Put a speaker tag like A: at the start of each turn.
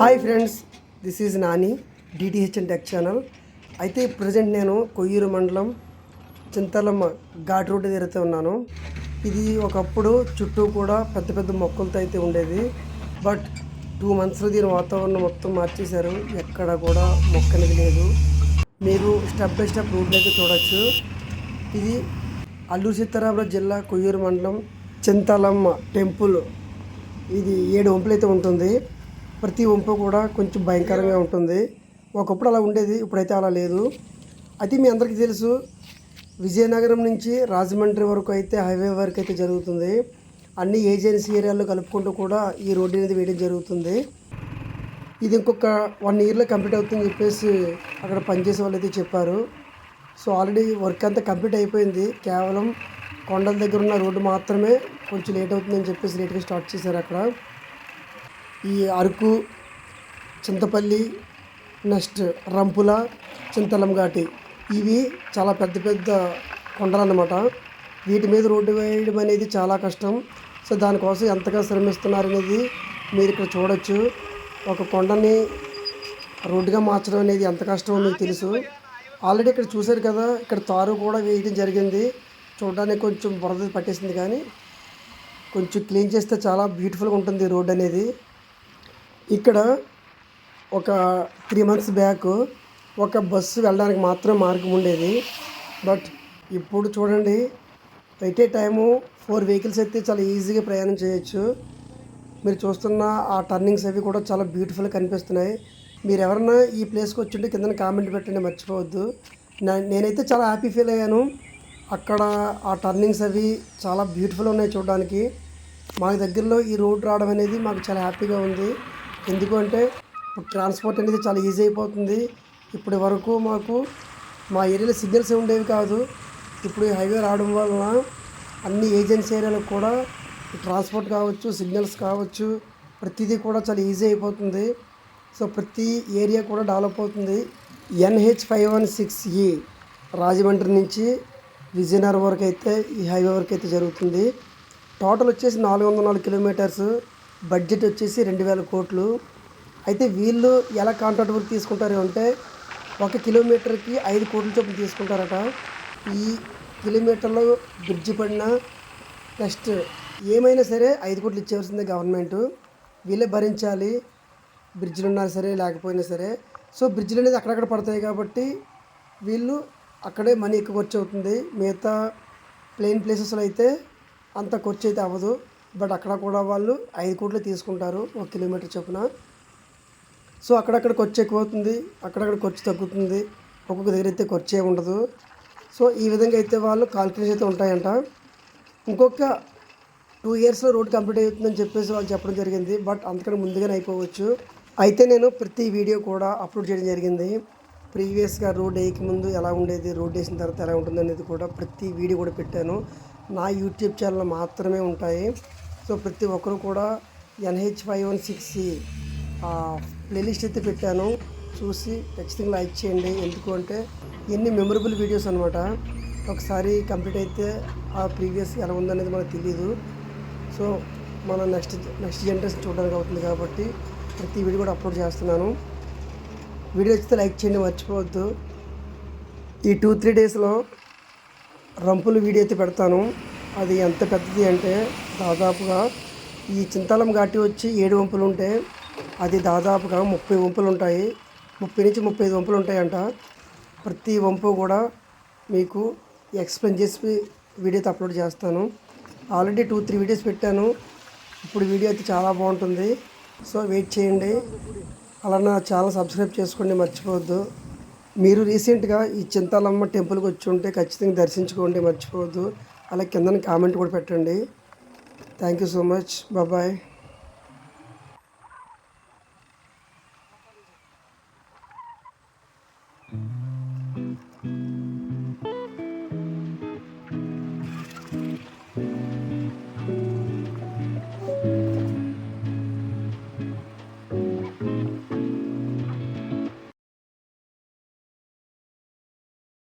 A: Hi friends this is Nani DTH and tech channel. అయితే present నేను కొయ్యూరు మండలం Chintalamma ghat road తిరుగుతూ ఉన్నాను. ఇది ఒకప్పుడు చుట్టూ కూడా పెద్ద పెద్ద మొక్కలతో అయితే ఉండేది. బట్ టూ మంత్స్లో దీని వాతావరణం మొత్తం మార్చేశారు. ఎక్కడ కూడా మొక్క అనేది లేదు. మీరు స్టెప్ బై స్టెప్ రూట్లు అయితే చూడొచ్చు. ఇది అల్లూరు సీతారామరాజు జిల్లా కొయ్యూరు మండలం చింతలమ్మ టెంపుల్. ఇది ఏడు వంపులు అయితే ఉంటుంది. ప్రతి వంపు కూడా కొంచెం భయంకరంగా ఉంటుంది. ఒకప్పుడు అలా ఉండేది ఇప్పుడైతే అలా లేదు. అది మీ అందరికీ తెలుసు విజయనగరం నుంచి రాజమండ్రి వరకు అయితే హైవే వరకు అయితే జరుగుతుంది. అన్ని ఏజెన్సీ ఏరియాల్లో కలుపుకుంటూ కూడా ఈ రోడ్డు అనేది వేయడం జరుగుతుంది. ఇది ఇంకొక వన్ ఇయర్లో కంప్లీట్ అవుతుందని చెప్పేసి అక్కడ పనిచేసే వాళ్ళు అయితే చెప్పారు. సో ఆల్రెడీ వర్క్ అంతా కంప్లీట్ అయిపోయింది. కేవలం కొండల దగ్గర ఉన్న రోడ్డు మాత్రమే కొంచెం లేట్ అవుతుందని చెప్పేసి లేట్గా స్టార్ట్ చేశారు అక్కడ. ఈ అరకు చింతపల్లి నెక్స్ట్ రంపుల చింతలం ఘాటి. ఇవి చాలా పెద్ద పెద్ద కొండలు అన్నమాట వీటి మీద రోడ్డు వేయడం అనేది చాలా కష్టం. సో దానికోసం ఎంతగా శ్రమిస్తున్నారు అనేది మీరు ఇక్కడ చూడొచ్చు. ఒక కొండని రోడ్డుగా మార్చడం అనేది ఎంత కష్టమో మీకు తెలుసు. ఆల్రెడీ ఇక్కడ చూశారు కదా ఇక్కడ తారు కూడా వేయడం జరిగింది. చూడడానికి కొంచెం బురద పట్టేసింది కానీ కొంచెం క్లీన్ చేస్తే చాలా బ్యూటిఫుల్గా ఉంటుంది రోడ్ అనేది. ఇక్కడ ఒక త్రీ మంత్స్ బ్యాక్ ఒక బస్సు వెళ్ళడానికి మాత్రం మార్గం ఉండేది. బట్ ఇప్పుడు చూడండి at a time four vehicles అయితే చాలా ఈజీగా ప్రయాణం చేయొచ్చు. మీరు చూస్తున్న ఆ టర్నింగ్స్ అవి కూడా చాలా బ్యూటిఫుల్గా కనిపిస్తున్నాయి. మీరు ఎవరన్నా ఈ ప్లేస్కి వచ్చి ఉంటే కింద కామెంట్ పెట్టండి మర్చిపోవద్దు. నేనైతే చాలా హ్యాపీ ఫీల్ అయ్యాను. అక్కడ ఆ టర్నింగ్స్ అవి చాలా బ్యూటిఫుల్ ఉన్నాయి చూడడానికి. మాకు దగ్గరలో ఈ రోడ్ రావడం అనేది మాకు చాలా హ్యాపీగా ఉంది. ఎందుకంటే ఇప్పుడు ట్రాన్స్పోర్ట్ అనేది చాలా ఈజీ అయిపోతుంది. ఇప్పటి వరకు మాకు మా ఏరియాలో సిగ్నల్స్ ఉండేవి కాదు. ఇప్పుడు ఈ హైవే రావడం వలన అన్ని ఏజెన్సీ ఏరియాలకు కూడా ట్రాన్స్పోర్ట్ కావచ్చు సిగ్నల్స్ కావచ్చు ప్రతిదీ కూడా చాలా ఈజీ అయిపోతుంది. సో ప్రతి ఏరియా కూడా డెవలప్ అవుతుంది. ఎన్హెచ్ ఫైవ్ వన్ సిక్స్ ఈ రాజమండ్రి నుంచి విజయనగరం వరకు అయితే ఈ హైవే వరకు అయితే జరుగుతుంది. టోటల్ వచ్చేసి నాలుగు వందల నాలుగు కిలోమీటర్స్ బడ్జెట్ వచ్చేసి రెండు వేల కోట్లు. అయితే వీళ్ళు ఎలా కాంట్రాక్ట్ వర్క్ తీసుకుంటారు అంటే ఒక కిలోమీటర్కి ఐదు కోట్ల చొప్పున తీసుకుంటారట. ఈ కిలోమీటర్లో బ్రిడ్జి పడినా నెక్స్ట్ ఏమైనా సరే ఐదు కోట్లు ఇచ్చేవలసిందే గవర్నమెంట్. వీళ్ళే భరించాలి. బ్రిడ్జ్లు ఉన్నా సరే లేకపోయినా సరే. సో బ్రిడ్జ్లు అనేది అక్కడక్కడ పడతాయి కాబట్టి వీళ్ళు అక్కడే మనీ ఎక్కువ ఖర్చు అవుతుంది. మిగతా ప్లెయిన్ ప్లేసెస్లో అయితే అంత ఖర్చు అయితే అవ్వదు. బట్ అక్కడ కూడా వాళ్ళు ఐదు కోట్లు తీసుకుంటారు ఒక కిలోమీటర్ చొప్పున. సో అక్కడక్కడ ఖర్చు ఎక్కువ అవుతుంది అక్కడక్కడ ఖర్చు తగ్గుతుంది ఒక్కొక్క దగ్గర అయితే ఖర్చు ఉండదు. సో ఈ విధంగా అయితే వాళ్ళు కాల్కులేషన్ అయితే ఉంటాయంట. ఇంకొక టూ ఇయర్స్లో రోడ్ కంప్లీట్ అవుతుందని చెప్పేసి వాళ్ళు చెప్పడం జరిగింది. బట్ అంతకన్నా ముందుగానే అయిపోవచ్చు. అయితే నేను ప్రతి వీడియో కూడా అప్లోడ్ చేయడం జరిగింది. ప్రీవియస్గా రోడ్ వేయక ముందు ఎలా ఉండేది రోడ్ వేసిన తర్వాత ఎలా ఉంటుంది అనేది కూడా ప్రతి వీడియో కూడా పెట్టాను. నా యూట్యూబ్ ఛానల్ మాత్రమే ఉంటాయి. సో ప్రతి ఒక్కరు కూడా NH five one six playlist అయితే పెట్టాను. చూసి ఖచ్చితంగా లైక్ చేయండి. ఎందుకు అంటే ఎన్ని మెమొరబుల్ వీడియోస్ అనమాట ఒకసారి కంప్లీట్ అయితే ఆ ప్రీవియస్ ఎలా ఉందనేది మనకు తెలియదు సో మన నెక్స్ట్ నెక్స్ట్ జనరేషన్ చూడడానికి అవుతుంది కాబట్టి ప్రతి వీడియో కూడా అప్లోడ్ చేస్తున్నాను. వీడియో వచ్చితే లైక్ చేయండి మర్చిపోవద్దు. ఈ టూ త్రీ డేస్లో రంపులు వీడియో అయితే పెడతాను. అది ఎంత పెద్దది అంటే దాదాపుగా ఈ చింతాలం ఘాటి వచ్చి ఏడు వంపులు ఉంటే అది దాదాపుగా ముప్పై వంపులు ఉంటాయి. ముప్పై నుంచి ముప్పై ఐదు వంపులు ఉంటాయంట. ప్రతి వంపు కూడా మీకు ఎక్స్ప్లెయిన్ చేసి వీడియో అప్లోడ్ చేస్తాను. ఆల్రెడీ టూ త్రీ వీడియోస్ పెట్టాను. ఇప్పుడు వీడియో అయితే చాలా బాగుంటుంది. సో వెయిట్ చేయండి. అలా నా ఛానల్ సబ్స్క్రైబ్ చేసుకోండి మర్చిపోవద్దు. మీరు రీసెంట్గా ఈ చింతాలమ్మ టెంపుల్కి వచ్చి ఉంటే ఖచ్చితంగా దర్శించుకోండి మర్చిపోవద్దు. అలా కింద కామెంట్ కూడా పెట్టండి. Thank you so much bye